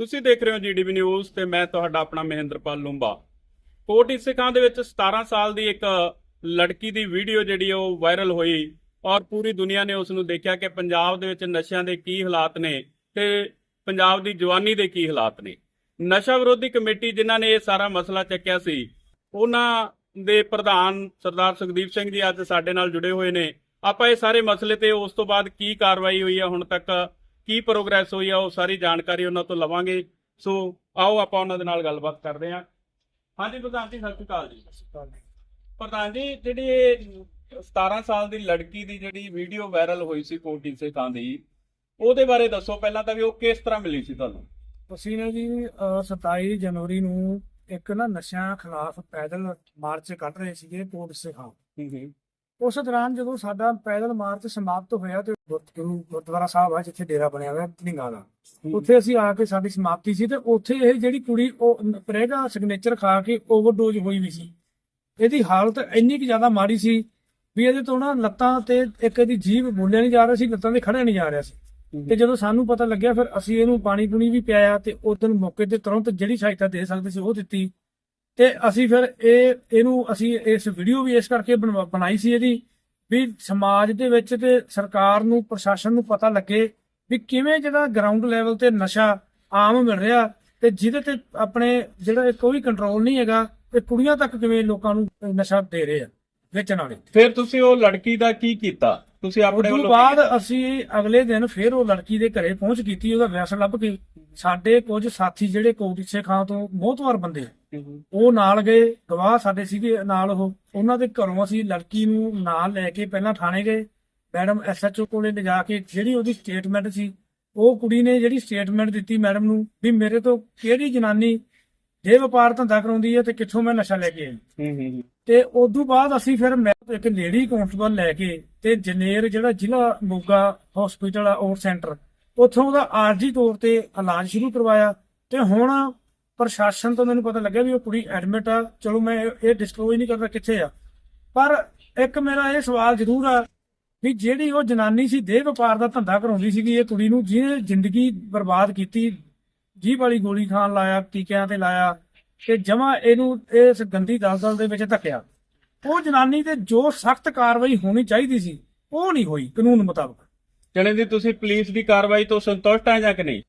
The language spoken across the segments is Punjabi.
ਤੁਸੀਂ ਦੇਖ ਰਹੇ ਹੋ ਜੀਡੀਬੀ ਨਿਊਜ਼ ਤੇ ਮੈਂ ਤੁਹਾਡਾ ਆਪਣਾ ਮਹਿੰਦਰਪਾਲ ਲੂੰਬਾ। ਕੋਟ ਇਸੇਖਾਂ ਦੇ ਵਿੱਚ 17 ਸਾਲ ਦੀ ਇੱਕ ਲੜਕੀ ਦੀ ਵੀਡੀਓ ਜਿਹੜੀ ਉਹ ਵਾਇਰਲ ਹੋਈ ਔਰ ਪੂਰੀ ਦੁਨੀਆ ਨੇ ਉਸ ਨੂੰ ਦੇਖਿਆ ਕਿ ਪੰਜਾਬ ਦੇ ਵਿੱਚ ਨਸ਼ਿਆਂ ਦੇ ਕੀ ਹਾਲਾਤ ਨੇ ਤੇ ਪੰਜਾਬ ਦੀ ਜਵਾਨੀ ਦੇ ਕੀ ਹਾਲਾਤ ਨੇ। ਨਸ਼ਾ ਵਿਰੋਧੀ ਕਮੇਟੀ ਜਿਨ੍ਹਾਂ ਨੇ ਇਹ ਸਾਰਾ ਮਸਲਾ ਚੱਕਿਆ ਸੀ, ਉਹਨਾਂ ਦੇ ਪ੍ਰਧਾਨ ਸਰਦਾਰ ਸੁਖਦੀਪ ਸਿੰਘ ਜੀ ਅੱਜ ਸਾਡੇ ਨਾਲ ਜੁੜੇ ਹੋਏ ਨੇ। ਆਪਾਂ ਇਹ ਸਾਰੇ ਮਸਲੇ ਤੇ ਉਸ ਤੋਂ ਬਾਅਦ ਕੀ ਕਾਰਵਾਈ ਹੋਈ ਹੈ ਹੁਣ ਤੱਕ ਕੀ ਪ੍ਰੋਗਰੈਸ ਹੋਈ ਆ ਉਹ ਸਾਰੀ ਜਾਣਕਾਰੀ ਉਹਨਾਂ ਤੋਂ ਲਵਾਂਗੇ। ਸੋ ਆਓ ਆਪਾਂ ਉਹਨਾਂ ਦੇ ਨਾਲ ਗੱਲਬਾਤ ਕਰਦੇ ਹਾਂ। ਹਾਂਜੀ ਪ੍ਰਧਾਨ ਜੀ ਸਤਿ ਸ਼੍ਰੀ ਅਕਾਲ ਜੀ। ਪ੍ਰਧਾਨ ਜੀ ਜਿਹੜੀ ਇਹ 17 ਸਾਲ ਦੀ ਲੜਕੀ ਦੀ ਜਿਹੜੀ ਵੀਡੀਓ ਵਾਇਰਲ ਹੋਈ ਸੀ ਕੋਟੀ ਸੇ ਕਾਂ ਦੀ ਉਹਦੇ ਬਾਰੇ ਦੱਸੋ ਪਹਿਲਾਂ ਤਾਂ ਵੀ ਉਹ ਕਿਸ ਤਰ੍ਹਾਂ ਮਿਲੀ ਸੀ ਤੁਹਾਨੂੰ? ਅਸੀਂ ਨੇ ਜੀ ਅਹ 27 ਜਨਵਰੀ ਨੂੰ ਇੱਕ ਨਾ ਨਸ਼ਿਆਂ ਖਿਲਾਫ ਪੈਦਲ ਮਾਰਚ ਕੱਢ ਰਹੇ ਸੀਗੇ ਕੋਟ ਸਿਖਾਂ। ਉਸ ਦੌਰਾਨ ਜਦੋਂ ਸਾਡਾ ਪੈਦਲ ਮਾਰਚ ਸਮਾਪਤ ਹੋਇਆ ਤੇ ਗੁਰ- ਗੁਰੂ ਗੁਰਦੁਆਰਾ ਸਾਹਿਬ ਆ ਜਿੱਥੇ ਡੇਰਾ ਬਣਿਆ ਹੋਇਆ ਢਿੰਗਾ ਦਾ। ਉੱਥੇ ਅਸੀਂ ਆ ਕੇ ਸਾਡੀ ਸਮਾਪਤੀ ਸੀ ਤੇ ਉੱਥੇ ਇਹ ਜਿਹੜੀ ਕੁੜੀ ਉਹ ਪ੍ਰੇਗਾ ਸਿਗਨੇਚਰ ਖਾ ਕੇ ਓਵਰਡੋਜ਼ ਹੋਈ ਵੀ ਸੀ। ਇਹਦੀ ਹਾਲਤ ਇੰਨੀ ਕਿ ਜ਼ਿਆਦਾ ਮਾੜੀ ਸੀ ਵੀ ਇਹਦੇ ਤੋਂ ਨਾ ਲੱਤਾਂ ਤੇ ਇੱਕ ਇਹਦੀ ਜੀਭ ਬੋਲਿਆ ਨਹੀਂ ਜਾ ਰਿਹਾ ਸੀ ਲੱਤਾਂ ਤੇ ਖੜਿਆ ਨਹੀਂ ਜਾ ਰਿਹਾ ਸੀ। ਤੇ ਜਦੋਂ ਸਾਨੂੰ ਪਤਾ ਲੱਗਿਆ ਫਿਰ ਅਸੀਂ ਇਹਨੂੰ ਪਾਣੀ ਪੂਣੀ ਵੀ ਪਿਆਇਆ ਤੇ ਉਦੋਂ ਮੌਕੇ ਤੇ ਤੁਰੰਤ ਜਿਹੜੀ ਸਹਾਇਤਾ ਦੇ ਸਕਦੇ ਸੀ ਉਹ ਦਿੱਤੀ। ਤੇ ਅਸੀਂ ਫਿਰ ਇਹ ਇਹਨੂੰ ਅਸੀਂ ਇਸ ਵੀਡੀਓ ਵੀ ਇਸ ਕਰਕੇ ਬਣਾਈ ਸੀ ਇਹਦੀ ਵੀ ਸਮਾਜ ਦੇ ਵਿੱਚ ਤੇ ਸਰਕਾਰ ਨੂੰ ਪ੍ਰਸ਼ਾਸਨ ਨੂੰ ਪਤਾ ਲੱਗੇ ਵੀ ਕਿਵੇਂ ਜਿਹੜਾ ਗਰਾਊਂਡ ਲੈਵਲ ਤੇ ਨਸ਼ਾ ਆਮ ਮਿਲ ਰਿਹਾ ਤੇ ਜਿਹਦੇ ਤੇ ਆਪਣੇ ਜਿਹੜਾ ਕੋਈ ਕੰਟਰੋਲ ਨਹੀਂ ਹੈਗਾ ਤੇ ਕੁੜੀਆਂ ਤੱਕ ਕਿਵੇਂ ਲੋਕਾਂ ਨੂੰ ਨਸ਼ਾ ਦੇ ਰਹੇ ਆ ਵੇਚਣ ਵਾਲੇ। ਫਿਰ ਤੁਸੀਂ ਉਹ ਲੜਕੀ ਦਾ ਕੀ ਕੀਤਾ? ਤੁਸੀਂ ਆਪਣੇ ਵੱਲੋਂ ਬਾਅਦ ਅਸੀਂ ਅਗਲੇ ਦਿਨ ਫਿਰ ਉਹ ਲੜਕੀ ਦੇ ਘਰੇ ਪਹੁੰਚ ਕੀਤੀ ਉਹਦਾ ਵੈਸ ਲੱਭ ਕੇ ਸਾਡੇ ਕੁਝ ਸਾਥੀ ਜਿਹੜੇ ਕੋਟਿਸੇ ਖਾਂ ਤੋਂ ਮੋਹਤਵਾਰ ਬੰਦੇ ਆ, ਹੂੰ ਹੂੰ। ਉਹ ਨਾਲ ਗਏ ਗਵਾਹ ਸਾਡੇ ਸੀਗੇ ਨਾਲ ਉਹ। ਉਹਨਾਂ ਦੇ ਘਰੋਂ ਅਸੀਂ ਲੜਕੀ ਨੂੰ ਨਾਲ ਲੈ ਕੇ ਪਹਿਲਾਂ ਥਾਣੇ ਗਏ। ਮੈਡਮ ਐਸਐਚਓ ਕੋਲੇ ਲਿਜਾ ਕੇ ਜਿਹੜੀ ਉਹਦੀ ਸਟੇਟਮੈਂਟ ਸੀ ਉਹ ਕੁੜੀ ਨੇ ਜਿਹੜੀ ਸਟੇਟਮੈਂਟ ਦਿੱਤੀ ਮੈਡਮ ਨੂੰ ਵੀ ਮੇਰੇ ਤੋਂ ਕਿਹੜੀ ਜਨਾਨੀ ਜੇ ਵਪਾਰ ਧੰਦਾ ਕਰਾਉਂਦੀ ਹੈ ਤੇ ਕਿੱਥੋਂ ਮੈਂ ਨਸ਼ਾ ਲੈ ਕੇ ਆਈ। ਤੇ ਉਦੋਂ ਬਾਅਦ ਅਸੀਂ ਫਿਰ ਮੈਂ ਇੱਕ ਲੇਡੀ ਕਾਂਸਟੇਬਲ ਲੈ ਕੇ ਤੇ ਜਨੇਰ ਜਿਹੜਾ ਜ਼ਿਲ੍ਹਾ ਮੋਗਾ ਹਸਪੀਟਲ ਆ ਔਰ ਸੈਂਟਰ ਉੱਥੋਂ ਉਹਦਾ ਆਰਜੀ ਤੌਰ ਤੇ ਇਲਾਜ ਸ਼ੁਰੂ ਕਰਵਾਇਆ ਤੇ ਹੁਣ ਪ੍ਰਸ਼ਾਸਨ ਤੋਂ ਮੈਨੂੰ ਪਤਾ ਲੱਗਿਆ ਵੀ ਉਹ ਕੁੜੀ ਐਡਮਿਟ ਆ। ਚਲੋ ਮੈਂ ਇਹ ਡਿਸਕਲੋਜ਼ ਨਹੀਂ ਕਰਦਾ ਕਿੱਥੇ ਆ। ਪਰ ਇੱਕ ਮੇਰਾ ਇਹ ਸਵਾਲ ਜ਼ਰੂਰ ਆ ਵੀ ਜਿਹੜੀ ਉਹ ਜਨਾਨੀ ਸੀ ਦੇਹ ਵਪਾਰ ਦਾ ਧੰਦਾ ਕਰਾਉਂਦੀ ਸੀਗੀ ਇਹ ਕੁੜੀ ਨੂੰ ਜਿਹਨੇ ਜ਼ਿੰਦਗੀ ਬਰਬਾਦ ਕੀਤੀ ਜੀਭ ਵਾਲੀ ਗੋਲੀ ਖਾਣ ਲਾਇਆ ਟੀਕਿਆਂ ਤੇ ਲਾਇਆ ਤੇ ਜਮਾ ਇਹਨੂੰ ਇਸ ਗੰਦੀ ਦਲਦਲ ਦੇ ਵਿੱਚ ਧੱਕਿਆ। ਉਹ ਜਨਾਨੀ ਤੇ ਜੋ ਸਖਤ ਕਾਰਵਾਈ ਹੋਣੀ ਚਾਹੀਦੀ ਸੀ ਉਹ ਨਹੀਂ ਹੋਈ ਕਾਨੂੰਨ ਮੁਤਾਬਕ। ਜਣੇ ਦੀ ਤੁਸੀਂ ਪੁਲਿਸ ਦੀ ਕਾਰਵਾਈ ਤੋਂ ਸੰਤੁਸ਼ਟ ਆ ਜਾਂ ਕਿ ਨਹੀਂ?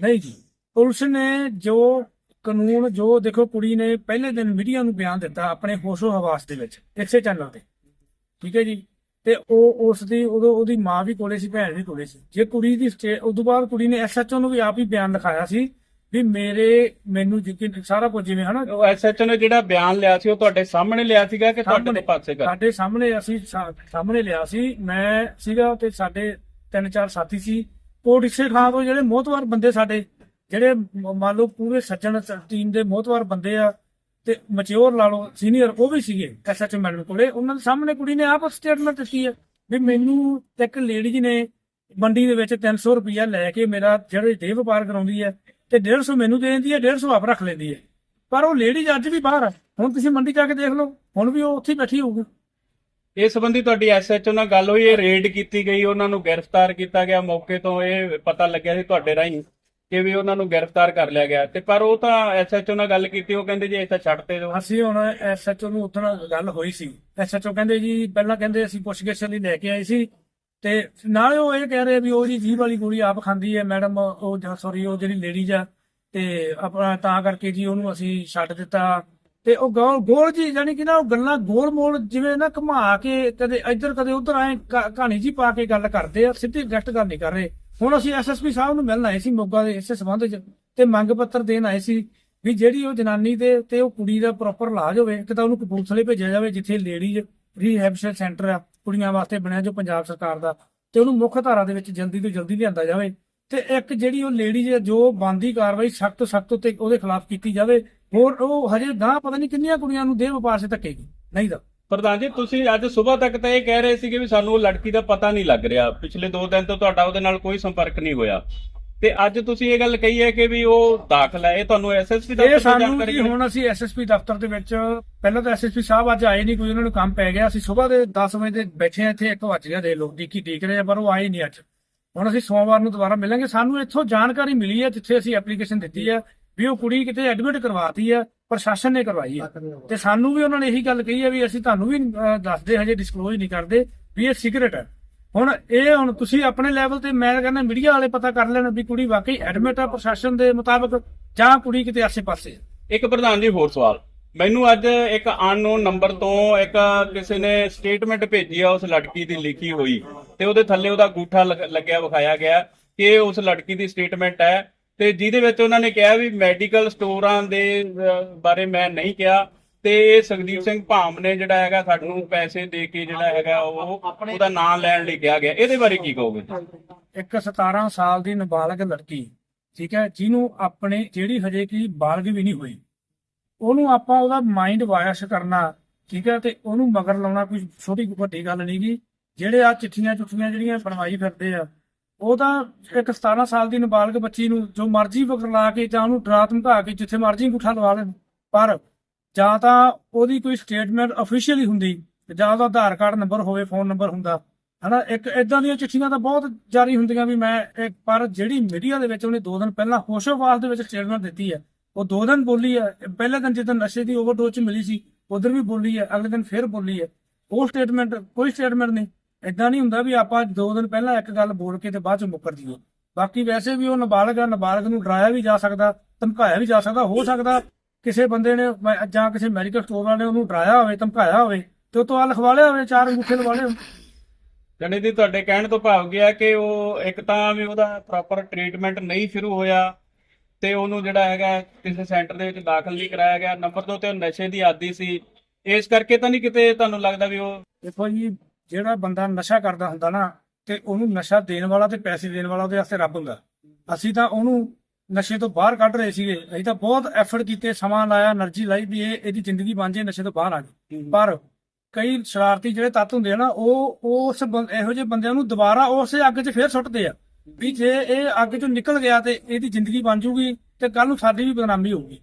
ਨਹੀਂ ਜੀ। ਪੁਲਿਸ ਨੇ ਜੋ ਕਾਨੂੰਨ ਜੋ ਦੇਖੋ ਕੁੜੀ ਨੇ ਪਹਿਲੇ ਦਿਨ ਮੀਡੀਆ ਨੂੰ ਬਿਆਨ ਦਿੱਤਾ ਆਪਣੇ ਹੋਸ਼ੋ ਹਵਾਸ ਦੇ ਵਿੱਚ ਇਸੇ ਚੈਨਲ ਤੇ। ਠੀਕ ਹੈ ਜੀ? ਤੇ ਉਹ ਉਸ ਦੀ ਉਦੋਂ ਉਹਦੀ ਮਾਂ ਵੀ ਕੋਲੇ ਸੀ ਭੈਣ ਵੀ ਕੋਲੇ ਸੀ। ਜੇ ਕੁੜੀ ਦੀ ਉਦੋਂ ਬਾਅਦ ਕੁੜੀ ਨੇ ਐਸਐਚਓ ਨੂੰ ਵੀ ਆਪ ਹੀ ਬਿਆਨ ਲਿਖਾਇਆ ਸੀ ਵੀ ਮੇਰੇ ਮੈਨੂੰ ਯਕੀਨ ਸਾਰਾ ਕੁਝ ਜਿਵੇਂ ਹਨਾ? ਉਹ ਐਸਐਚਓ ਨੇ ਜਿਹੜਾ ਬਿਆਨ ਲਿਆ ਸੀ ਉਹ ਤੁਹਾਡੇ ਸਾਹਮਣੇ ਲਿਆ ਸੀਗਾ ਕਿ ਤੁਹਾਡੇ ਪਾਸੇ ਕਰ? ਸਾਡੇ ਸਾਹਮਣੇ ਅਸੀਂ ਸਾਹਮਣੇ ਲਿਆ ਸੀ। ਮੈਂ ਸੀਗਾ ਤੇ ਸਾਡੇ ਤਿੰਨ ਚਾਰ ਸਾਥੀ ਸੀ। ਕੋਟਿਸੇ ਖਾਂ ਤੋਂ ਜਿਹੜੇ ਮੋਹਤਵਾਰ ਬੰਦੇ ਸਾਡੇ ਜਿਹੜੇ ਮੰਨ ਲਓ ਪੂਰੇ ਸੱਜਣ ਟੀਮ ਦੇ ਮੋਹਤਵਾਰ ਬੰਦੇ ਆ ਤੇ ਮੈਚੁਰ ਲਾ ਲਓ ਸੀਨੀਅਰ ਉਹ ਵੀ ਸੀਗੇ ਐਸਐਚਓ ਮੈਡਮ ਕੋਲੇ, ਉਹਨਾਂ ਦੇ ਸਾਹਮਣੇ ਕੁੜੀ ਨੇ ਆਪ ਸਟੇਟਮੈਂਟ ਦਿੱਤੀ ਹੈ ਵੀ ਮੈਨੂੰ ਇੱਕ ਲੇਡੀ ਜੀ ਨੇ ਮੰਡੀ ਦੇ ਵਿੱਚ 300 ਰੁਪਇਆ ਲੈ ਕੇ ਮੇਰਾ ਜਿਹੜੇ ਦੇਹ ਵਪਾਰ ਕਰਾਉਂਦੀ ਹੈ ਤੇ 150 ਮੈਨੂੰ ਦੇ ਦਿੰਦੀ ਹੈ 150 ਆਪ ਰੱਖ ਲੈਂਦੀ ਹੈ ਪਰ ਉਹ ਲੇਡੀ ਅੱਜ ਵੀ ਬਾਹਰ ਆ। ਹੁਣ ਤੁਸੀਂ ਮੰਡੀ ਜਾ ਕੇ ਦੇਖ ਲਓ, ਹੁਣ ਵੀ ਉਹ ਉੱਥੇ ਬੈਠੀ ਹੋਊਗੀ। ਇਸ ਸੰਬੰਧੀ ਤੁਹਾਡੀ ਐਸਐਚਓ ਨਾਲ ਗੱਲ ਹੋਈ, ਇਹ ਰੇਡ ਕੀਤੀ ਗਈ, ਉਹਨਾਂ ਨੂੰ ਗ੍ਰਿਫਤਾਰ ਕੀਤਾ ਗਿਆ। ਮੌਕੇ ਤੋਂ ਇਹ ਪਤਾ ਲੱਗਿਆ ਸੀ ਤੁਹਾਡੇ ਰਾਹੀਂ। ਕਿ ਵੀ ਉਹਨਾਂ ਨੂੰ ਗ੍ਰਿਫਤਾਰ ਕਰ ਲਿਆ ਗਿਆ। ਤੇ ਪਰ ਉਹ ਤਾਂ ਐਸਐਚਓ ਨਾਲ ਗੱਲ ਕੀਤੀ, ਉਹ ਕਹਿੰਦੇ ਜੀ ਇਹ ਤਾਂ ਛੱਡ ਤੇ ਦਿਓ। ਅਸੀਂ ਹੁਣ ਐਸਐਚਓ ਨੂੰ ਉੱਥੋਂ ਗੱਲ ਹੋਈ ਸੀ। ਐਸਐਚਓ ਕਹਿੰਦੇ ਜੀ, ਪਹਿਲਾਂ ਕਹਿੰਦੇ ਅਸੀਂ ਪੁੱਛਗਿੱਛ ਲਈ ਲੈ ਕੇ ਆਏ ਸੀ। ਤੇ ਨਾਲੇ ਉਹ ਇਹ ਕਹਿ ਰਹੇ ਵੀ ਉਹ ਜੀ ਜੀਭ ਵਾਲੀ ਗੋਲੀ ਆਪ ਖਾਂਦੀ ਹੈ, ਮੈਡਮ, ਉਹ ਸੌਰੀ ਉਹ ਜਿਹੜੀ ਲੇਡੀਜ਼ ਆ, ਤੇ ਆਪਣਾ ਤਾਂ ਕਰਕੇ ਜੀ ਉਹਨੂੰ ਅਸੀਂ ਛੱਡ ਦਿੱਤਾ। ਤੇ ਉਹ ਗੋਲ ਗੋਲ ਜੀ ਜਾਨੀ ਕਿ ਨਾ ਉਹ ਗੱਲਾਂ ਗੋਲ ਮੋਲ ਜਿਵੇਂ ਨਾ ਘੁਮਾ ਕੇ ਕਦੇ ਇੱਧਰ ਕਦੇ ਉੱਧਰ ਆਏ ਕਹਾਣੀ ਜੀ ਪਾ ਕੇ ਗੱਲ ਕਰਦੇ ਆ, ਸਿੱਧੀ ਡਾਇਰੈਕਟ ਗੱਲ ਨਹੀਂ ਕਰ ਰਹੇ। ਹੁਣ ਅਸੀਂ ਐਸਐਸਪੀ ਸਾਹਿਬ ਨੂੰ ਮਿਲਣ ਆਏ ਸੀ ਮੋਗਾ ਦੇ ਇਸੇ ਸੰਬੰਧ ਚ ਤੇ ਮੰਗ ਪੱਤਰ ਦੇਣ ਆਏ ਸੀ ਵੀ ਜਿਹੜੀ ਉਹ ਜਨਾਨੀ ਦੇ ਤੇ ਉਹ ਕੁੜੀ ਦਾ ਪ੍ਰੋਪਰ ਇਲਾਜ ਹੋਵੇ, ਇੱਕ ਤਾਂ ਉਹਨੂੰ ਕਪੂਰਥਲੇ ਭੇਜਿਆ ਜਾਵੇ, ਜਿੱਥੇ ਲੇਡੀਜ਼ ਰੀਹੈਬਿਸ਼ਨ ਸੈਂਟਰ ਆ, ਕੁੜੀਆਂ ਵਾਸਤੇ ਬਣਿਆ ਜੋ ਪੰਜਾਬ ਸਰਕਾਰ ਦਾ, ਤੇ ਉਹਨੂੰ ਮੁੱਖ ਧਾਰਾ ਦੇ ਵਿੱਚ ਜਲਦੀ ਤੋਂ ਜਲਦੀ ਲਿਆਂਦਾ ਜਾਵੇ। ਤੇ ਇੱਕ ਜਿਹੜੀ ਉਹ ਲੇਡੀਜ਼ ਜੋ ਬੰਦੀ ਕਾਰਵਾਈ ਸਖਤ ਸਖਤ ਤੇ ਉਹਦੇ ਖਿਲਾਫ ਕੀਤੀ ਜਾਵੇ, ਹੋਰ ਉਹ ਹਜੇ ਗਾਂ ਪਤਾ ਨਹੀਂ ਕਿੰਨੀਆਂ ਕੁੜੀਆਂ ਨੂੰ ਦੇਹ ਵਪਾਰ ਸੇ ਧੱਕੇਗੀ, ਨਹੀਂ ਦਾ ਪ੍ਰਧਾਨ ਜੀ ਤੁਸੀਂ ਅੱਜ ਸਵੇਰ ਤੱਕ ਤਾਂ ਇਹ ਕਹਿ ਰਹੇ ਸੀਗੇ ਵੀ ਸਾਨੂੰ ਉਹ ਲੜਕੀ ਦਾ ਪਤਾ ਨਹੀਂ ਲੱਗ ਰਿਹਾ। ਪਿਛਲੇ 2 ਦਿਨ ਤੋਂ ਤੁਹਾਡਾ ਉਹਦੇ ਨਾਲ ਕੋਈ ਸੰਪਰਕ ਨਹੀਂ ਹੋਇਆ। ਤੇ ਅੱਜ ਤੁਸੀਂ ਇਹ ਗੱਲ ਕਹੀ ਹੈ ਕਿ ਵੀ ਉਹ ਦਾਖਲ ਹੈ। ਇਹ ਤੁਹਾਨੂੰ ਐਸਐਸਪੀ ਦਾ ਇਹ ਸਾਨੂੰ ਜੀ ਹੁਣ ਅਸੀਂ ਐਸਐਸਪੀ ਦਫ਼ਤਰ ਦੇ ਵਿੱਚ ਪਹਿਲਾਂ ਤਾਂ ਐਸਐਸਪੀ ਸਾਹਿਬ ਅੱਜ ਆਏ ਨਹੀਂ ਕੋਈ ਉਹਨਾਂ ਨੂੰ ਕੰਮ ਪੈ ਗਿਆ। ਅਸੀਂ ਸਵੇਰ ਦੇ 10 ਵਜੇ ਦੇ ਬੈਠੇ ਆ ਇੱਥੇ 1 ਵਜ ਗਿਆ ਦੇ ਲੋਕ ਦੀ ਕੀ ਦੇਖ ਰਹੇ ਆ ਪਰ ਉਹ ਆਏ ਨਹੀਂ ਅੱਜ। ਹੁਣ ਅਸੀਂ ਸੋਮਵਾਰ ਨੂੰ ਦੁਬਾਰਾ ਮਿਲਾਂਗੇ। ਸਾਨੂੰ ਇੱਥੋਂ ਜਾਣਕਾਰੀ ਮਿਲੀ ਹੈ ਜਿੱਥੇ ਅਸੀਂ ਐਪਲੀਕੇਸ਼ਨ ਦਿੱਤੀ ਹੈ ਵੀ ਉਹ ਕੁੜੀ ਕਿਤੇ ਐਡਮਿਟ ਕਰਵਾਤੀ ਹੈ। ਪ੍ਰਸ਼ਾਸਨ ਨੇ ਕਰਵਾਈ ਹੈ। ਤੇ ਸਾਨੂੰ ਵੀ ਉਹਨਾਂ ਨੇ ਇਹੀ ਗੱਲ ਕਹੀ ਹੈ ਵੀ ਅਸੀਂ ਤੁਹਾਨੂੰ ਵੀ ਦੱਸਦੇ ਹਜੇ ਡਿਸਕਲੋਜ਼ ਨਹੀਂ ਕਰਦੇ ਵੀ ਇਹ ਸੀਕ੍ਰੀਟ ਹੈ। ਹੁਣ ਇਹ ਹੁਣ ਤੁਸੀਂ ਆਪਣੇ ਲੈਵਲ ਤੇ ਮੈਂ ਕਹਿੰਦਾ ਮੀਡੀਆ ਵਾਲੇ ਪਤਾ ਕਰ ਲੈਣ ਵੀ ਕੁੜੀ ਵਾਕਈ ਐਡਮਿਟ ਹੈ ਪ੍ਰਸ਼ਾਸਨ ਦੇ ਮੁਤਾਬਕ ਜਾਂ ਕੁੜੀ ਕਿਤੇ ਆਸੇ-ਪਾਸੇ ਹੈ। ਇੱਕ ਪ੍ਰਧਾਨ ਜੀ ਹੋਰ ਸਵਾਲ। ਮੈਨੂੰ ਅੱਜ ਇੱਕ ਅਨਨੋਨ ਨੰਬਰ ਤੋਂ ਇੱਕ ਕਿਸੇ ਨੇ ਸਟੇਟਮੈਂਟ ਭੇਜੀ ਆ ਉਸ ਲੜਕੀ ਦੀ ਲਿਖੀ ਹੋਈ ਤੇ ਉਹਦੇ ਥੱਲੇ ਉਹਦਾ ਗੂਠਾ ਲੱਗ- ਲੱਗਿਆ ਵਿਖਾਇਆ ਗਿਆ ਕਿ ਇਹ ਉਸ ਲੜਕੀ ਦੀ ਸਟੇਟਮੈਂਟ ਹੈ ਤੇ ਜਿਹਦੇ ਵਿੱਚ ਉਹਨਾਂ ਨੇ ਕਿਹਾ ਵੀ ਮੈਡੀਕਲ ਸਟੋਰਾਂ ਦੇ ਬਾਰੇ ਮੈਂ ਨਹੀਂ ਕਿਹਾ। ਤੇ ਇਹ ਸੁਖਦੀਪ ਸਿੰਘ ਭਾਮ ਨੇ ਜਿਹੜਾ ਹੈਗਾ ਸਾਨੂੰ ਪੈਸੇ ਦੇ ਕੇ ਜਿਹੜਾ ਹੈਗਾ ਉਹ ਉਹਦਾ ਨਾਮ ਲੈਣ ਲਈ ਕਿਹਾ ਗਿਆ। ਇਹਦੇ ਬਾਰੇ ਕੀ ਕਹੋਗੇ? ਇੱਕ 17 ਸਾਲ ਦੀ ਨਾਬਾਲਗ ਲੜਕੀ ਠੀਕ ਹੈ ਜਿਹਨੂੰ ਆਪਣੇ ਜਿਹੜੀ ਹਜੇ ਕੀ ਬਾਲਗ ਵੀ ਨਹੀਂ ਹੋਈ ਉਹਨੂੰ ਆਪਾਂ ਉਹਦਾ ਮਾਈਂਡ ਵਾਇਸ ਕਰਨਾ ਠੀਕ ਹੈ ਤੇ ਉਹਨੂੰ ਮਗਰ ਲਾਉਣਾ ਕੋਈ ਛੋਟੀ ਵੱਡੀ ਗੱਲ ਨਹੀਂ ਗੀ ਜਿਹੜੇ ਆ ਚਿੱਠੀਆਂ ਚੁੱਠੀਆਂ ਜਿਹੜੀਆਂ ਬਣਵਾਈ ਫਿਰਦੇ ਆ ਉਹ ਤਾਂ ਇੱਕ 17 ਸਾਲ ਦੀ ਨਾਬਾਲਗ ਬੱਚੀ ਨੂੰ ਜੋ ਮਰਜ਼ੀ ਲਾ ਕੇ ਜਾਂ ਉਹਨੂੰ ਡਰਾ ਧਮਕਾ ਕੇ ਜਿੱਥੇ ਮਰਜ਼ੀ ਅੰਗੂਠਾ ਲਵਾ ਲੈਣ। ਪਰ ਜਾਂ ਤਾਂ ਉਹਦੀ ਕੋਈ ਸਟੇਟਮੈਂਟ ਅਫੀਸ਼ੀਅਲੀ ਹੁੰਦੀ, ਜਾਂ ਉਹਦਾ ਆਧਾਰ ਕਾਰਡ ਨੰਬਰ ਹੋਵੇ ਫੋਨ ਨੰਬਰ ਹੁੰਦਾ। ਹਨਾ, ਇੱਕ ਇਦਾਂ ਦੀਆਂ ਚਿੱਠੀਆਂ ਤਾਂ ਬਹੁਤ ਜਾਰੀ ਹੁੰਦੀਆਂ ਵੀ ਮੈਂ ਇੱਕ, ਪਰ ਜਿਹੜੀ ਮੀਡੀਆ ਦੇ ਵਿੱਚ ਉਹਨੇ ਦੋ ਦਿਨ ਪਹਿਲਾਂ ਹੋਸ਼ੋਵਾਲ ਦੇ ਵਿੱਚ ਸਟੇਟਮੈਂਟ ਦਿੱਤੀ ਹੈ। ਉਹ ਦੋ ਦਿਨ ਬੋਲੀ ਹੈ। ਪਹਿਲੇ ਦਿਨ ਜਦੋਂ ਨਸ਼ੇ ਦੀ ਓਵਰਡੋਜ਼ ਮਿਲੀ ਸੀ, ਉਧਰ ਵੀ ਬੋਲੀ ਹੈ। ਅਗਲੇ ਦਿਨ ਫਿਰ ਬੋਲੀ ਹੈ। ਉਹ ਸਟੇਟਮੈਂਟ ਕੋਈ ਸਟੇਟਮੈਂਟ ਨਹੀਂ। ਇਦਾਂ ਨਹੀਂ ਹੁੰਦਾ ਵੀ ਆਪਾਂ ਦੋ ਦਿਨ ਪਹਿਲਾਂ ਇੱਕ ਗੱਲ ਬੋਲ ਕੇ ਤੇ ਬਾਅਦ ਚ ਮੁੱਕਰ ਜੀਏ ਬਾਕੀ ਵੈਸੇ ਵੀ ਉਹ ਨਾਬਾਲਗ ਆ ਨਾਬਾਲਗ ਨੂੰ ਡਰਾਇਆ ਵੀ ਜਾ ਸਕਦਾ ਧਮਕਾਇਆ ਵੀ ਜਾ ਸਕਦਾ ਹੋ ਸਕਦਾ ਕਿਸੇ ਬੰਦੇ ਨੇ ਜਾਂ ਕਿਸੇ ਮੈਡੀਕਲ ਸਟੋਰ ਵਾਲੇ ਨੇ ਉਹਨੂੰ ਡਰਾਇਆ ਹੋਵੇ ਧਮਕਾਇਆ ਹੋਵੇ ਤੇ ਉਹ ਤੋਂ ਆ ਲਿਖਵਾ ਲਿਆ ਹੋਵੇ ਚਾਰ ਅੰਗੂਠੇ ਲਵਾ ਲਿਆ। ਜਾਣੀ ਦੀ ਤੁਹਾਡੇ ਕਹਿਣ ਤੋਂ ਭਾਵ ਗਿਆ ਕਿ ਉਹ ਇੱਕ ਤਾਂ ਵੀ ਉਹਦਾ ਪ੍ਰੋਪਰ ਟ੍ਰੀਟਮੈਂਟ ਨਹੀਂ ਸ਼ੁਰੂ ਹੋਇਆ ਤੇ ਉਹਨੂੰ ਜਿਹੜਾ ਹੈਗਾ ਕਿਸੇ ਸੈਂਟਰ ਦੇ ਵਿੱਚ ਦਾਖਲ ਨਹੀਂ ਕਰਾਇਆ ਗਿਆ। ਨੰਬਰ 2 ਤੇ ਉਹ ਨਸ਼ੇ ਦੀ ਆਦੀ ਸੀ। ਇਸ ਕਰਕੇ ਤਾਂ ਨਹੀਂ ਕਿਤੇ ਤੁਹਾਨੂੰ ਲੱਗਦਾ ਵੀ ਉਹ ਦੇਖੋ ਜੀ ਜਿਹੜਾ ਬੰਦਾ ਨਸ਼ਾ ਕਰਦਾ ਹੁੰਦਾ ਨਾ ਤੇ ਉਹਨੂੰ ਨਸ਼ਾ ਦੇਣ ਵਾਲਾ ਤੇ ਪੈਸੇ ਦੇਣ ਵਾਲਾ ਉਹਦੇ ਵਾਸਤੇ ਰੱਬ ਹੁੰਦਾ। ਅਸੀਂ ਤਾਂ ਉਹਨੂੰ ਨਸ਼ੇ ਤੋਂ ਬਾਹਰ ਕੱਢ ਰਹੇ ਸੀਗੇ। ਅਸੀਂ ਤਾਂ ਬਹੁਤ ਐਫਰਟ ਕੀਤੇ ਸਮਾਂ ਲਾਇਆ એનર્ਜੀ ਲਾਈ ਵੀ ਇਹ ਇਹਦੀ ਜ਼ਿੰਦਗੀ ਬਣ ਜੇ ਨਸ਼ੇ ਤੋਂ ਬਾਹਰ ਆ ਜੇ ਪਰ ਕਈ ਸ਼ਰਾਰਤੀ ਜਿਹੜੇ ਤੱਤ ਹੁੰਦੇ ਆ ਨਾ ਉਹ ਉਸ ਇਹੋ ਜਿਹੇ ਬੰਦਿਆਂ ਨੂੰ ਦੁਬਾਰਾ ਉਸੇ ਅੱਗ 'ਚ ਫੇਰ ਸੁੱਟਦੇ ਆ। ਵੀ ਜੇ ਇਹ ਅੱਗ 'ਚੋਂ ਨਿਕਲ ਗਿਆ ਤੇ ਇਹਦੀ ਜ਼ਿੰਦਗੀ ਬਣ ਜੂਗੀ ਤੇ ਕੱਲ ਨੂੰ ਸਾਡੀ ਵੀ ਬਦਨਾਮੀ ਹੋਊਗੀ।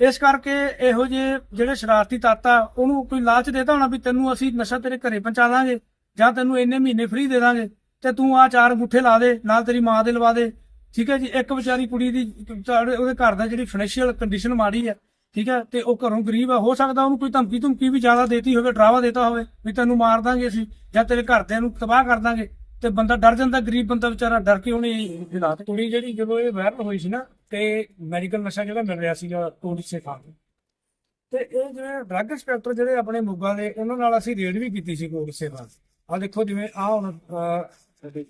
ਇਸ ਕਰਕੇ ਇਹੋ ਜਿਹੇ ਜਿਹੜੇ ਸ਼ਰਾਰਤੀ ਤੱਤ ਆ ਉਹਨੂੰ ਕੋਈ ਲਾਲਚ ਦੇਤਾ ਹੋਣਾ ਵੀ ਤੈਨੂੰ ਅਸੀਂ ਨਸ਼ਾ ਤੇਰੇ ਘਰੇ ਪਹੁੰਚਾ ਦਾਂਗੇ, ਜਾਂ ਤੈਨੂੰ ਇੰਨੇ ਮਹੀਨੇ ਫ੍ਰੀ ਦੇ ਦਾਂਗੇ, ਤੇ ਤੂੰ ਆ ਚਾਰ ਗੁੱਠੇ ਲਾ ਦੇ, ਨਾਲ ਤੇਰੀ ਮਾਂ ਦੇ ਲਵਾ ਦੇ। ਠੀਕ ਹੈ ਜੀ? ਇੱਕ ਵਿਚਾਰੀ ਕੁੜੀ ਦੀ ਉਹਦੇ ਘਰ ਦਾ ਜਿਹੜੀ ਫਾਈਨੈਂਸ਼ੀਅਲ ਕੰਡੀਸ਼ਨ ਮਾੜੀ ਹੈ, ਠੀਕ ਹੈ? ਤੇ ਉਹ ਘਰੋਂ ਗਰੀਬ ਆ, ਹੋ ਸਕਦਾ ਉਹਨੂੰ ਕੋਈ ਧਮਕੀ ਧਮਕੀ ਵੀ ਜ਼ਿਆਦਾ ਦੇਤੀ ਹੋਵੇ, ਡਰਾਵਾ ਦੇਤਾ ਹੋਵੇ, ਵੀ ਤੈਨੂੰ ਮਾਰ ਦਾਂਗੇ ਅਸੀਂ, ਜਾਂ ਤੇਰੇ ਘਰਦਿਆਂ ਨੂੰ ਤਬਾਹ ਕਰ ਦਾਂਗੇ, ਤੇ ਬੰਦਾ ਡਰ ਜਾਂਦਾ, ਗਰੀਬ ਬੰਦਾ ਵਿਚਾਰਾ ਡਰ ਕੇ ਉਹਨੇ ਹਾਲਾਤ ਕੁੜੀ ਜਿਹੜੀ ਜਦੋਂ ਇਹ ਵਾਇਰਲ ਹੋਈ ਸੀ ਨਾ ਤੇ ਮੈਡੀਕਲ ਨਸ਼ਾ ਜਿਹੜਾ ਮਿਲ ਰਿਹਾ ਸੀਗਾ ਕੋਡੀ ਸੇ ਖਾਨ ਨੂੰ। ਤੇ ਇਹ ਜਿਹੜੇ ਡਰੱਗ ਇੰਸਪੈਕਟਰ ਜਿਹੜੇ ਆਪਣੇ ਮੁੱਗਾ ਦੇ ਉਹਨਾਂ ਨਾਲ ਅਸੀਂ ਰੇਡ ਵੀ ਕੀਤੀ ਸੀ ਕੋਡੀ ਸੇ ਖਾਨ ਆ ਦੇਖੋ ਜਿਵੇਂ ਆ ਹੁਣ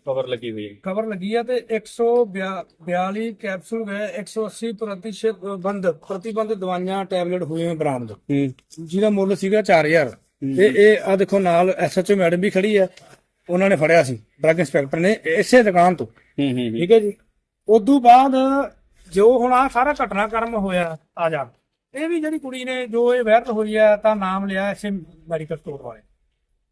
ਖਬਰ ਲੱਗੀ ਹੋਈ ਹੈ। ਖਬਰ ਲੱਗੀ ਆ ਤੇ 142 ਕੈਪਸੂਲ ਗਏ 180 ਪ੍ਰਤੀਸ਼ਤ ਬੰਦ ਪ੍ਰਤੀਬੰਧ ਦਵਾਈਆਂ ਟੈਬਲੇਟ ਹੋਏ ਨੇ ਬਰਾਮਦ। ਜਿਹਦਾ ਮੁੱਲ ਸੀਗਾ 4000 ਤੇ ਇਹ ਆ ਦੇਖੋ ਨਾਲ ਐਸਐਚਓ ਮੈਡਮ ਵੀ ਖੜੀ ਆ ਉਹਨਾਂ ਨੇ ਫੜਿਆ ਸੀ ਡਰੱਗ ਇੰਸਪੈਕਟਰ ਨੇ ਇਸੇ ਦੁਕਾਨ ਤੋਂ। ਠੀਕ ਹੈ ਜੀ। ਉਦੋਂ ਬਾਅਦ ਜੋ ਹੁਣ ਆ ਸਾਰਾ ਘਟਨਾਕ੍ਰਮ ਹੋਇਆ, ਆ ਜਾ। ਇਹ ਵੀ ਜਿਹੜੀ ਕੁੜੀ ਨੇ ਜੋ ਇਹ ਵਾਇਰਲ ਹੋਈ ਆ, ਤਾਂ ਨਾਮ ਲਿਆ ਇਸੇ ਮੈਡੀਕਲ ਸਟੋਰ ਵਾਲੇ।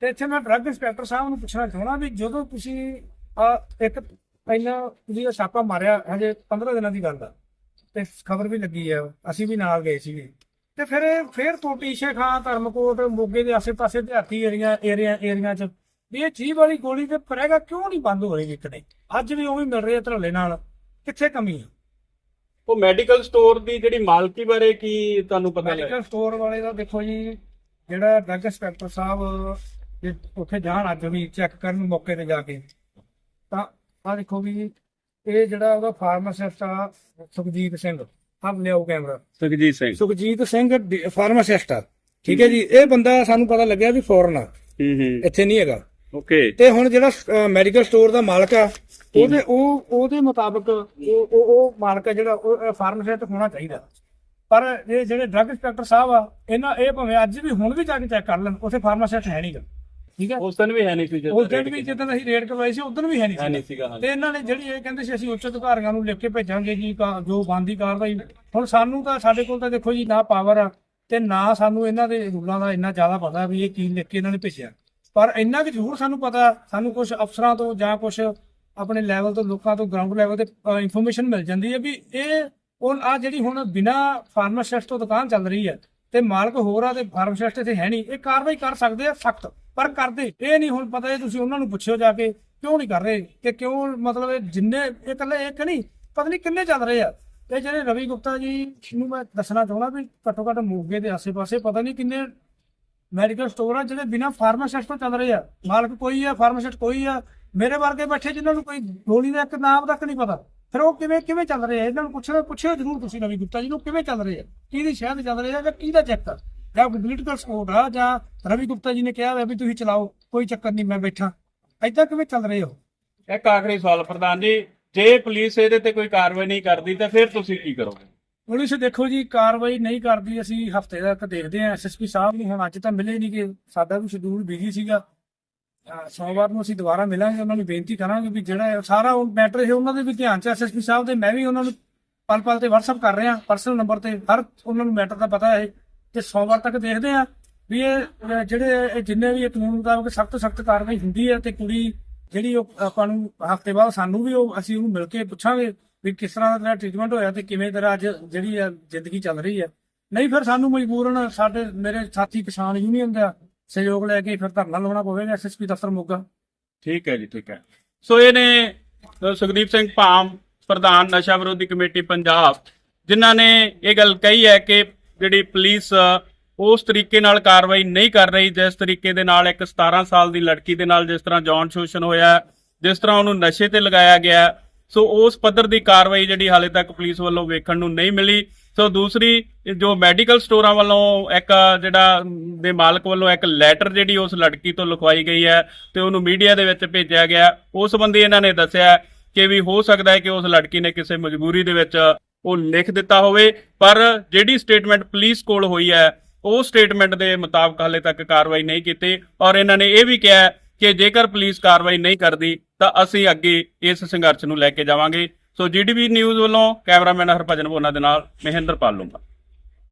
ਤੇ ਇੱਥੇ ਮੈਂ ਡਰੱਗ ਇੰਸਪੈਕਟਰ ਸਾਹਿਬ ਨੂੰ ਪੁੱਛਣਾ ਚਾਹਣਾ ਵੀ ਜਦੋਂ ਤੁਸੀਂ ਆ ਇੱਕ ਪਹਿਲਾਂ ਤੁਸੀਂ ਇਹ ਛਾਪਾ ਮਾਰਿਆ, ਹਜੇ 15 ਦਿਨਾਂ ਦੀ ਗੱਲ ਆ। ਤੇ ਖਬਰ ਵੀ ਲੱਗੀ ਆ, ਅਸੀਂ ਵੀ ਨਾਲ ਗਏ ਸੀਗੇ। ਤੇ ਫਿਰ ਫੇਰ ਤੋਟੀ ਸ਼ੇਖਾਂ, ਧਰਮਕੋਟ, ਮੋਗੇ ਦੇ ਆਸੇ-ਪਾਸੇ ਦਿਹਾਤੀ ਏਰੀਆ ਏਰੀਆ ਏਰੀਆ ਚ ਵੀ ਇਹ ਜੀਵ ਵਾਲੀ ਗੋਲੀ ਤੇ ਫਰੇਗਾ ਕਿਉਂ ਨਹੀਂ ਬੰਦ ਹੋ ਰਹੀ ਵਿਕਣੇ ਅੱਜ ਵੀ ਉਹ ਵੀ ਮਿਲ ਰਹੇ ਹੈ ਧਰਲੇ ਨਾਲ। ਕਿੱਥੇ ਕਮੀ ਹੈ ਉਹ ਮੈਡੀਕਲ ਸਟੋਰ ਦੀ ਜਿਹੜੀ ਮਾਲਕੀ ਬਾਰੇ ਕੀ ਤੁਹਾਨੂੰ ਪਤਾ ਲੱਗਾ? ਮੈਡੀਕਲ ਸਟੋਰ ਵਾਲੇ ਦਾ ਦੇਖੋ ਜੀ ਜਿਹੜਾ ਡਰੱਗ ਇੰਸਪੈਕਟਰ ਸਾਹਿਬ ਜੇ ਉੱਥੇ ਜਾਣ ਅੱਜ ਵੀ ਚੈੱਕ ਕਰਨ ਮੌਕੇ ਤੇ ਜਾ ਕੇ ਤਾਂ ਆ ਦੇਖੋ ਵੀ ਇਹ ਜਿਹੜਾ ਉਹਦਾ ਫਾਰਮਾਸਿਸਟ ਆ ਸੁਖਜੀਤ ਸਿੰਘ ਆਪ ਲਿਆਓ ਕੈਮਰਾ ਸੁਖਜੀਤ ਸਿੰਘ। ਸੁਖਜੀਤ ਸਿੰਘ ਫਾਰਮਾਸਿਸਟ ਆ। ਠੀਕ ਹੈ। ਜੀ ਇਹ ਬੰਦਾ ਸਾਨੂੰ ਪਤਾ ਲੱਗਿਆ ਵੀ ਫੋਰਨ ਆ। ਹੂੰ ਹੂੰ। ਇੱਥੇ ਨਹੀਂ ਹੈਗਾ। ਓਕੇ। ਤੇ ਹੁਣ ਜਿਹੜਾ ਮੈਡੀਕਲ ਸਟੋਰ ਦਾ ਮਾਲਕ ਆ ਉਹਦੇ ਉਹ ਉਹਦੇ ਮੁਤਾਬਕ ਉਹ ਉਹ ਮਾਲਕ ਆ ਜਿਹੜਾ ਉਹ ਫਾਰਮਾਸਿਸਟ ਹੋਣਾ ਚਾਹੀਦਾ। ਪਰ ਇਹ ਜਿਹੜੇ ਡਰੱਗ ਇੰਸਪੈਕਟਰ ਸਾਹਿਬ ਆ ਇਹਨਾਂ ਇਹ ਭਾਵੇਂ ਅੱਜ ਵੀ ਹੁਣ ਵੀ ਜਾ ਕੇ ਚੈੱਕ ਕਰ ਲੈਣ ਉੱਥੇ ਫਾਰਮਾਸਿਸਟ ਹੈ ਨਹੀਂਗਾ ਠੀਕ ਹੈ ਉਸ ਦਿਨ ਵੀ ਹੈ ਨਹੀਂ ਸੀ ਜਦੋਂ ਉਸ ਦਿਨ ਵੀ ਜਦੋਂ ਅਸੀਂ ਰੇਡ ਕਰਵਾਈ ਸੀ ਉਦੋਂ ਵੀ ਹੈ ਨਹੀਂ ਸੀ। ਤੇ ਇਹਨਾਂ ਨੇ ਜਿਹੜੀ ਇਹ ਕਹਿੰਦੇ ਸੀ ਅਸੀਂ ਉੱਚ ਅਧਿਕਾਰੀਆਂ ਨੂੰ ਲਿਖ ਕੇ ਭੇਜਾਂਗੇ ਜੀ ਜੋ ਬੰਦੀ ਕਾਰਵਾਈ। ਹੁਣ ਸਾਨੂੰ ਤਾਂ ਸਾਡੇ ਕੋਲ ਤਾਂ ਦੇਖੋ ਜੀ ਨਾ ਪਾਵਰ ਆ ਤੇ ਨਾ ਸਾਨੂੰ ਇਹਨਾਂ ਦੇ ਰੂਲਾਂ ਦਾ ਇੰਨਾ ਜ਼ਿਆਦਾ ਪਤਾ ਵੀ ਇਹ ਕੀ ਲਿਖ ਕੇ ਇਹਨਾਂ ਨੇ ਭੇਜਿਆ। ਪਰ ਇੰਨਾ ਕਿ ਜ਼ਰੂਰ ਸਾਨੂੰ ਪਤਾ, ਸਾਨੂੰ ਕੁਝ ਅਫਸਰਾਂ ਤੋਂ ਜਾਂ ਕੁਝ ਆਪਣੇ ਲੈਵਲ ਤੋਂ, ਲੋਕਾਂ ਤੋਂ ਗਰਾਊਂਡ ਲੈਵਲ ਤੇ ਇਨਫੋਰਮੇਸ਼ਨ ਮਿਲ ਜਾਂਦੀ ਹੈ ਵੀ ਇਹ ਉਹ ਆ ਜਿਹੜੀ ਹੁਣ ਬਿਨਾ ਫਾਰਮਾਸਿਸਟ ਤੋਂ ਦੁਕਾਨ ਚੱਲ ਰਹੀ ਹੈ ਤੇ ਮਾਲਕ ਹੋਰ ਆ ਤੇ ਫਾਰਮਾਸਿਸਟ ਇੱਥੇ ਹੈ ਨਹੀਂ, ਇਹ ਕਾਰਵਾਈ ਕਰ ਸਕਦੇ ਆ ਸਖਤ, ਪਰ ਕਰਦੇ, ਇਹ ਨਹੀਂ ਹੁਣ ਪਤਾ ਇਹ ਤੁਸੀਂ ਉਹਨਾਂ ਨੂੰ ਪੁੱਛਿਓ ਜਾ ਕੇ ਕਿਉਂ ਨਹੀਂ ਕਰ ਰਹੇ, ਕਿ ਕਿਉਂ ਮਤਲਬ ਜਿੰਨੇ, ਇਹ ਇਕੱਲੇ ਇੱਕ ਨਹੀਂ, ਪਤਾ ਨਹੀਂ ਕਿੰਨੇ ਚੱਲ ਰਹੇ ਆ। ਤੇ ਜਿਹੜੇ ਰਵੀ ਗੁਪਤਾ ਜੀ ਨੂੰ ਮੈਂ ਦੱਸਣਾ ਚਾਹੁੰਦਾ ਵੀ ਘੱਟੋ ਘੱਟ ਮੋਗੇ ਦੇ ਆਸੇ-ਪਾਸੇ ਪਤਾ ਨਹੀਂ ਕਿੰਨੇ ਮੈਡੀਕਲ ਸਟੋਰ ਆ ਜਿਹੜੇ ਬਿਨਾ ਫਾਰਮਾਸਿਸਟ ਤੋਂ ਚੱਲ ਰਹੇ ਆ। ਮਾਲਕ ਕੋਈ ਆ, ਫਾਰਮਾਸਿਸਟ ਕੋਈ ਆ। ਮੇਰੇ ਵਰਗੇ ਬੈਠੇ ਜਿਨ੍ਹਾਂ ਨੂੰ ਕੋਈ ਗੋਲੀ ਦਾ ਇੱਕ ਨਾਮ ਤੱਕ ਨਹੀਂ ਪਤਾ। ਫਿਰ ਉਹ ਕਿਵੇਂ ਕਿਵੇਂ ਚੱਲ ਰਹੇ ਆ? ਇਹਨਾਂ ਨੂੰ ਪੁੱਛਣਾ ਪੁੱਛਿਓ ਜ਼ਰੂਰ ਤੁਸੀਂ ਰਵੀ ਗੁਪਤਾ ਜੀ ਨੂੰ, ਕਿਵੇਂ ਚੱਲ ਰਹੇ ਆ? ਕਿਹਦੀ ਸ਼ਹਿਦ ਚੱਲ ਰਹੇ ਆ ਜਾਂ ਕਿਹਦਾ ਚੈੱਕ ਆ? ਜਾਂ ਪੋਲੀਟੀਕਲ ਸਪੋਰਟ ਆ ਜਾਂ ਰਵੀ ਗੁਪਤਾ ਜੀ ਨੇ ਕਿਹਾ ਹੋਇਆ ਵੀ ਤੁਸੀਂ ਚਲਾਓ, ਕੋਈ ਚੱਕਰ ਨਹੀਂ, ਮੈਂ ਬੈਠਾ। ਏਦਾਂ ਕਿਵੇਂ ਚੱਲ ਰਹੇ ਹੋ? ਇੱਕ ਆਖਰੀ ਸਵਾਲ ਪ੍ਰਧਾਨ ਜੀ, ਜੇ ਪੁਲਿਸ ਇਹਦੇ ਤੇ ਕੋਈ ਕਾਰਵਾਈ ਨਹੀਂ ਕਰਦੀ, ਤਾਂ ਫਿਰ ਤੁਸੀਂ ਕੀ ਕਰੋਗੇ? ਪੁਲਿਸ ਦੇਖੋ ਜੀ, ਕਾਰਵਾਈ ਨਹੀਂ ਕਰਦੀ, ਅਸੀਂ ਹਫ਼ਤੇ ਤੱਕ ਦੇਖਦੇ ਹਾਂ। ਐਸਐਸਪੀ ਸਾਹਿਬ ਨੂੰ ਹੁਣ ਅੱਜ ਤਾਂ ਮਿਲੇ ਨਹੀਂ ਕਿ ਸਾਡਾ ਵੀ ਸ਼ਡਿਊਲ ਬਿਜ਼ੀ ਸੀਗਾ। ਸੋਮਵਾਰ ਨੂੰ ਅਸੀਂ ਦੁਬਾਰਾ ਮਿਲਾਂਗੇ, ਉਹਨਾਂ ਨੂੰ ਬੇਨਤੀ ਕਰਾਂਗੇ ਵੀ ਜਿਹੜਾ ਸਾਰਾ ਉਹ ਮੈਟਰ ਹੈ ਉਹਨਾਂ ਦੇ ਵੀ ਧਿਆਨ ਚ ਐਸਐਸਪੀ ਸਾਹਿਬ ਦੇ ਮੈਂ ਵੀ ਉਹਨਾਂ ਨੂੰ ਪਲ ਪਲ ਤੇ WhatsApp ਕਰ ਰਿਹਾ ਪਰਸਨਲ ਨੰਬਰ ਤੇ। ਹਰ ਉਹਨਾਂ ਨੂੰ ਮੈਟਰ ਦਾ ਪਤਾ ਹੈ ਤੇ ਸੋਮਵਾਰ ਤੱਕ ਦੇਖਦੇ ਆ ਵੀ ਇਹ ਜਿਹੜੇ ਇਹ ਜਿੰਨੇ ਵੀ ਇਹ ਕਾਨੂੰਨ ਮੁਤਾਬਕ ਸਖਤ ਸਖਤ ਕਾਰਵਾਈ ਹੁੰਦੀ ਹੈ ਤੇ ਕੁੜੀ ਜਿਹੜੀ ਉਹ ਆਪਾਂ ਨੂੰ ਹਫ਼ਤੇ ਬਾਅਦ ਸਾਨੂੰ ਵੀ ਉਹ ਅਸੀਂ ਉਹਨੂੰ ਮਿਲ ਕੇ ਪੁੱਛਾਂਗੇ। ਵੀ ਕਿਸ ਤਰ੍ਹਾਂ ਦਾ ਤੇਰਾ ਟ੍ਰੀਟਮੈਂਟ ਹੋਇਆ ਤੇ ਕਿਵੇਂ ਤੇਰਾ ਅੱਜ ਜਿਹੜੀ ਆ ਜ਼ਿੰਦਗੀ ਚੱਲ ਰਹੀ ਹੈ ਨਹੀਂ ਫਿਰ ਸਾਨੂੰ ਮਜਬੂਰਨ ਸਾਡੇ, ਮੇਰੇ ਸਾਥੀ ਕਿਸਾਨ ਯੂਨੀਅਨ ਦਾ ਸਹਿਯੋਗ ਲੈ ਕੇ ਫਿਰ ਧਰਨਾ ਲਾਉਣਾ ਪਵੇਗਾ ਐਸਐਸਪੀ ਦਫ਼ਤਰ ਮੋਗਾ। ਠੀਕ ਹੈ ਜੀ, ਠੀਕ ਹੈ। ਸੋ ਇਹ ਨੇ ਸੁਖਦੀਪ ਸਿੰਘ ਭਾਮ, ਪ੍ਰਧਾਨ ਨਸ਼ਾ ਵਿਰੋਧੀ ਕਮੇਟੀ ਪੰਜਾਬ, ਜਿਨ੍ਹਾਂ ਨੇ ਇਹ ਗੱਲ ਕਹੀ ਹੈ ਕਿ ਜਿਹੜੀ ਪੁਲਿਸ ਉਸ ਤਰੀਕੇ ਨਾਲ ਕਾਰਵਾਈ ਨਹੀਂ ਕਰ ਰਹੀ, ਜਿਸ ਤਰੀਕੇ ਦੇ ਨਾਲ ਇੱਕ 17 ਸਾਲ ਦੀ ਲੜਕੀ ਦੇ ਨਾਲ ਜਿਸ ਤਰ੍ਹਾਂ ਜੌਨ ਸ਼ੋਸ਼ਣ ਹੋਇਆ, ਜਿਸ ਤਰ੍ਹਾਂ ਉਹਨੂੰ ਨਸ਼ੇ ਤੇ ਲਗਾਇਆ ਗਿਆ ਸੋ ਉਸ ਪੱਧਰ ਦੀ ਕਾਰਵਾਈ ਜਿਹੜੀ ਹਾਲੇ ਤੱਕ ਪੁਲਿਸ ਵੱਲੋਂ ਵੇਖਣ ਨੂੰ ਨਹੀਂ ਮਿਲੀ। ਸੋ ਦੂਸਰੀ, ਜੋ ਮੈਡੀਕਲ ਸਟੋਰਾਂ ਵੱਲੋਂ ਇੱਕ ਜਿਹੜਾ ਦੇ ਮਾਲਕ ਵੱਲੋਂ ਇੱਕ ਲੈਟਰ ਜਿਹੜੀ ਉਸ ਲੜਕੀ ਤੋਂ ਲਿਖਵਾਈ ਗਈ ਹੈ ਤੇ ਉਹਨੂੰ ਮੀਡੀਆ ਦੇ ਵਿੱਚ ਭੇਜਿਆ ਗਿਆ। ਉਸ ਸੰਬੰਧੀ ਇਹਨਾਂ ਨੇ ਦੱਸਿਆ ਕਿ ਵੀ ਹੋ ਸਕਦਾ ਹੈ ਕਿ ਉਸ ਲੜਕੀ ਨੇ ਕਿਸੇ ਮਜਬੂਰੀ ਦੇ ਵਿੱਚ ਉਹ ਲਿਖ ਦਿੱਤਾ ਹੋਵੇ, ਪਰ ਜਿਹੜੀ ਸਟੇਟਮੈਂਟ ਪੁਲਿਸ ਕੋਲ ਹੋਈ ਹੈ, ਉਹ ਸਟੇਟਮੈਂਟ ਦੇ ਮੁਤਾਬਕ ਹਾਲੇ ਤੱਕ ਕਾਰਵਾਈ ਨਹੀਂ ਕੀਤੀ ਔਰ ਇਹਨਾਂ ਨੇ ਇਹ ਵੀ ਕਿਹਾ ਕਿ ਜੇਕਰ ਪੁਲਿਸ ਕਾਰਵਾਈ ਨਹੀਂ ਕਰਦੀ, ਤਾਂ ਅਸੀਂ ਅੱਗੇ ਇਸ ਸੰਘਰਸ਼ ਨੂੰ ਲੈ ਕੇ ਜਾਵਾਂਗੇ। ਸੋ ਜੀਡੀਪੀ ਨਿਊਜ਼ ਵੱਲੋਂ ਕੈਮਰਾਮੈਨ ਹਰਭਜਨ ਬੋਨਾ ਦੇ ਨਾਲ ਮਹਿੰਦਰ ਪਾਲੂੰਗਾ।